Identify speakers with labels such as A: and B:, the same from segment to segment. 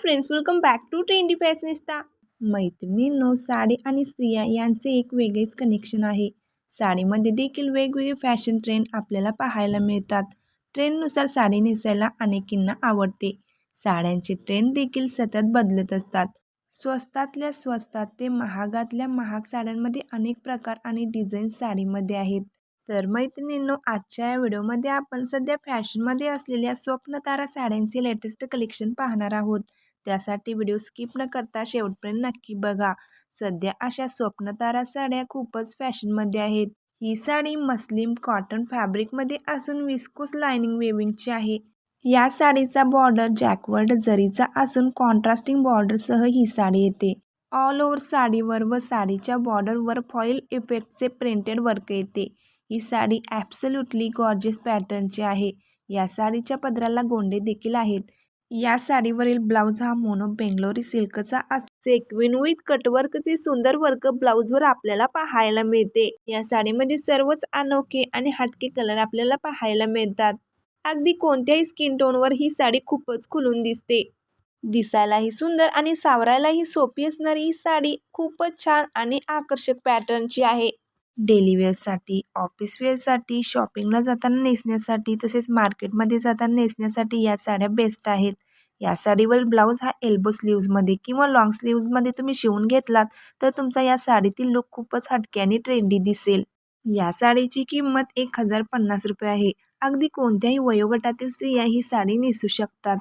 A: Friends welcome back to trendy fashionista मैत्रिणींनो साडी आणि स्त्रिया यांचे एक वेगळेच कनेक्शन आहे. साडीमध्ये देखील वेगवेगळे फॅशन ट्रेंड आपल्याला पाहायला मिळतात. ट्रेंडनुसार साडी नेसायला अनेकींना आवडते. साड्यांचे ट्रेंड देखील सतत बदलत असतात. स्वस्तातल्या स्वस्तात ते महागातल्या महाग साड्यांमध्ये अनेक प्रकार आणि डिझाईन साडीमध्ये आहेत. तर मैत्रिणींनो आजच्या या व्हिडिओमध्ये आपण सध्या फॅशनमध्ये असलेल्या स्वप्नतारा साड्यांचे लेटेस्ट कलेक्शन पाहणार आहोत. त्यासाठी व्हिडिओ स्किप न करता शेवटपर्यंत नक्की बघा. सध्या अशा स्वप्नतारा साड्या खूपच फॅशनमध्ये आहेत. ही साडी मस्लिम कॉटन फॅब्रिकमध्ये असून विस्कोस लायनिंग वेविंगची आहे. या साडीचा बॉर्डर जॅकवर्ड जरीचा असून कॉन्ट्रास्टिंग बॉर्डरसह ही साडी येते. ऑल ओव्हर साडीवर व साडीच्या बॉर्डरवर फॉईल इफेक्टचे प्रिंटेड वर्क येते. ही साडी ॲब्सल्युटली गॉर्जियस पॅटर्नची आहे. या साडीच्या पदराला गोंडे देखील आहेत. या साडीवरील ब्लाऊज हा मोनो बेंगलोरी सिल्कचा सेक्विन विथ कटवर्कचे सुंदर वर्क ब्लाऊजवर आपल्याला पाहायला मिळते. या साडीमध्ये सर्वच अनोखे आणि हटके कलर आपल्याला पाहायला मिळतात. अगदी कोणत्याही स्किन टोनवर ही साडी खूपच खुलून दिसते. दिसायलाही सुंदर आणि सावरायलाही सोपी असणारी ही साडी खूपच छान आणि आकर्षक पॅटर्नची आहे. डेली वेअरसाठी ऑफिस वेअरसाठी शॉपिंगला जाताना नेसण्यासाठी तसेच मार्केटमध्ये जाताना नेसण्यासाठी या साड्या बेस्ट आहेत. या साडीवर ब्लाऊज हा एल्बो स्लीव्जमध्ये किंवा लॉंग स्लीव्जमध्ये तुम्ही शिवून घेतलात तर तुमचा या साडीतील लुक खूपच हटके आणि ट्रेंडी दिसेल. या साडीची किंमत एक हजार पन्नास रुपये आहे. अगदी कोणत्याही वयोगटातील स्त्रिया ही साडी नेसू शकतात.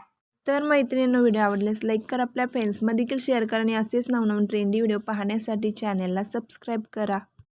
A: तर मैत्रिणींना व्हिडिओ आवडल्यास लाईक करा आपल्या फ्रेंड्समध्ये देखील शेअर करा आणि असेच नवनवीन ट्रेंडी व्हिडिओ पाहण्यासाठी चॅनलला सबस्क्राईब करा.